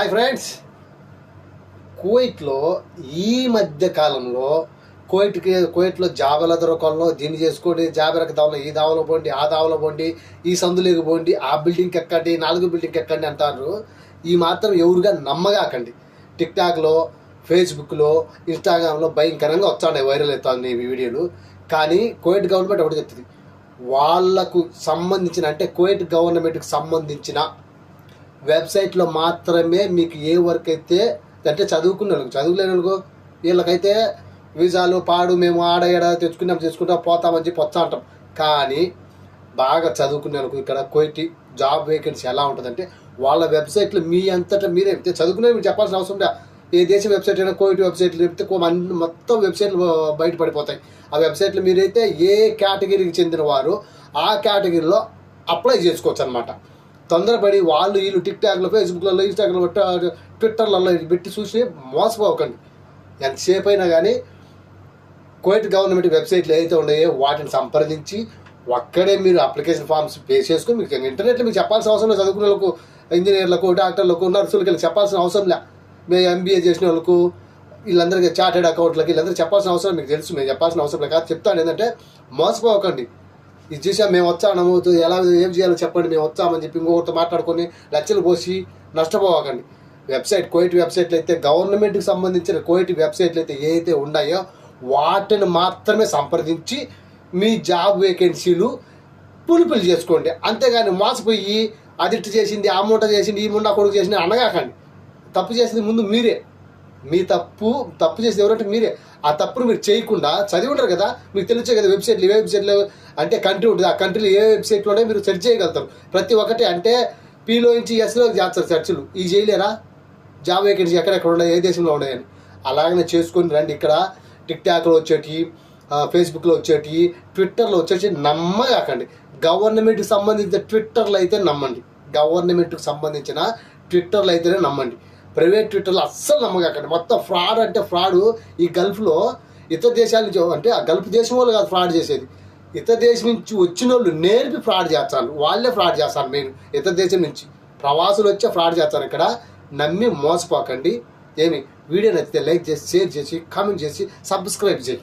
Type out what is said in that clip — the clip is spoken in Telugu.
హాయ్ ఫ్రెండ్స్ కువైట్లో ఈ మధ్య కాలంలో కువైట్కి కువైట్లో జాబల దొరకంలో దీన్ని చేసుకోండి జాబెరక దావలో ఈ దావలో పోండి ఆ దావలో పోండి ఈ సందులోకి పోండి ఆ బిల్డింగ్కి ఎక్కండి నాలుగు బిల్డింగ్కి ఎక్కండి అంటారు. ఈ మాత్రం ఎవరుగా నమ్మగాకండి టిక్ టాక్లో ఫేస్బుక్లో ఇన్స్టాగ్రామ్లో భయంకరంగా వస్తాయి వైరల్ అవుతుంది ఈ వీడియోలు. కానీ కువైట్ గవర్నమెంట్ ఒకటి చెప్తుంది. వాళ్ళకు సంబంధించిన అంటే కువైట్ గవర్నమెంట్కి సంబంధించిన వెబ్సైట్లో మాత్రమే మీకు ఏ వర్క్ అయితే అంటే చదువుకున్న వాళ్ళకి చదువులేని వాళ్ళకు వీళ్ళకైతే వీసాలు పాడు మేము ఆడ ఏడ తెచ్చుకున్నాం తెచ్చుకుంటాం పోతామని చెప్పి వచ్చా అంటాం. కానీ బాగా చదువుకున్నాను ఇక్కడ కోయిటి జాబ్ వేకెన్సీ ఎలా ఉంటుందంటే వాళ్ళ వెబ్సైట్లు మీ అంతటా మీరే చెప్తే చదువుకునే మీరు చెప్పాల్సిన అవసరం లేదు ఏ దేశ వెబ్సైట్ అయినా కోవిడ్ వెబ్సైట్లు చెప్తే మొత్తం వెబ్సైట్లు బయటపడిపోతాయి ఆ వెబ్సైట్లు మీరైతే ఏ కేటగిరీకి చెందిన వారు ఆ కేటగిరీలో అప్లై చేసుకోవచ్చు అనమాట తొందరపడి వాళ్ళు వీళ్ళు టిక్ టాక్లో ఫేస్బుక్లలో ఇన్స్టాగ్రామ్లో ట్విట్టర్లలో పెట్టి చూసి మోసపోకండి. ఎంతసేపు అయినా కానీ కోయిట్ గవర్నమెంట్ వెబ్సైట్లు ఏదైతే ఉన్నాయో వాటిని సంప్రదించి ఒక్కడే మీరు అప్లికేషన్ ఫామ్స్ పే చేసుకుని మీకు ఇంటర్నెట్లో మీకు చెప్పాల్సిన అవసరం లేదు. చదువుకునే వాళ్ళకు ఇంజనీర్లకు డాక్టర్లకు నర్సులకి చెప్పాల్సిన అవసరం లే. మేము ఎంబీఏ చేసిన వాళ్ళకు వీళ్ళందరికీ చార్టెడ్ అకౌంట్లకి వీళ్ళందరూ చెప్పాల్సిన అవసరం మీకు తెలుసు. మేము చెప్పాల్సిన అవసరం లేదు. కాదు చెప్తాను ఏంటంటే మోసపోకండి. ఇది చూసా మేము వచ్చాము ఎలా ఏం చేయాలో చెప్పండి మేము వచ్చామని చెప్పి ఇంకొకరితో మాట్లాడుకొని లచ్చలు పోసి నష్టపోవకండి. వెబ్సైట్ కోయిట్ వెబ్సైట్లు అయితే గవర్నమెంట్కి సంబంధించిన కోయిట్ వెబ్సైట్లు అయితే ఏవైతే ఉన్నాయో వాటిని మాత్రమే సంప్రదించి మీ జాబ్ వేకెన్సీలు పులుపులు చేసుకోండి. అంతేగాని మోసపోయి అదిట్టు చేసింది ఆ మూట చేసింది ఈ ముండా కొడుకు చేసింది అనగాకండి. తప్పు చేసింది ముందు మీరే. మీ తప్పు తప్పు చేసింది ఎవరంటే మీరే. ఆ తప్పును మీరు చేయకుండా చదివి ఉంటారు కదా మీకు తెలిసే కదా వెబ్సైట్లు ఏ వెబ్సైట్లు అంటే కంట్రీ ఉంటుంది. ఆ కంట్రీలో ఏ వెబ్సైట్లో మీరు సెర్చ్ చేయగలుగుతారు. ప్రతి ఒక్కటి అంటే పీలో నుంచి ఎస్లో చేస్తారు సెర్చ్లు. ఈ చేయలేరా జాబ్ వేకెన్సీ ఎక్కడెక్కడ ఉన్నాయి? ఏ దేశంలో ఉన్నాయని. అలాగనే చేసుకొని రండి. ఇక్కడ టిక్ టాక్లో వచ్చేటి ఫేస్బుక్లో వచ్చేటి ట్విట్టర్లో వచ్చేసి నమ్మగాకండి గవర్నమెంట్కి సంబంధించిన ట్విట్టర్లు అయితే నమ్మండి. గవర్నమెంట్కి సంబంధించిన ట్విట్టర్లు అయితేనే నమ్మండి. ప్రైవేట్ ట్విట్టర్లో అస్సలు నమ్మగాకండి మొత్తం ఫ్రాడ్ అంటే ఫ్రాడ్ ఈ గల్ఫ్లో ఇతర దేశాల నుంచి అంటే ఆ గల్ఫ్ దేశం వాళ్ళు కాదు ఫ్రాడ్ చేసేది. ఇతర దేశం నుంచి వచ్చిన వాళ్ళు నేర్పి ఫ్రాడ్ చేస్తారు. వాళ్ళే ఫ్రాడ్ చేస్తారు నేను ఇతర దేశం నుంచి. ప్రవాసులు వచ్చే ఫ్రాడ్ చేస్తారు ఇక్కడ. నమ్మి మోసపోకండి. ఏమి? వీడియో నచ్చితే లైక్ చేసి షేర్ చేసి కామెంట్ చేసి సబ్స్క్రైబ్ చేయి.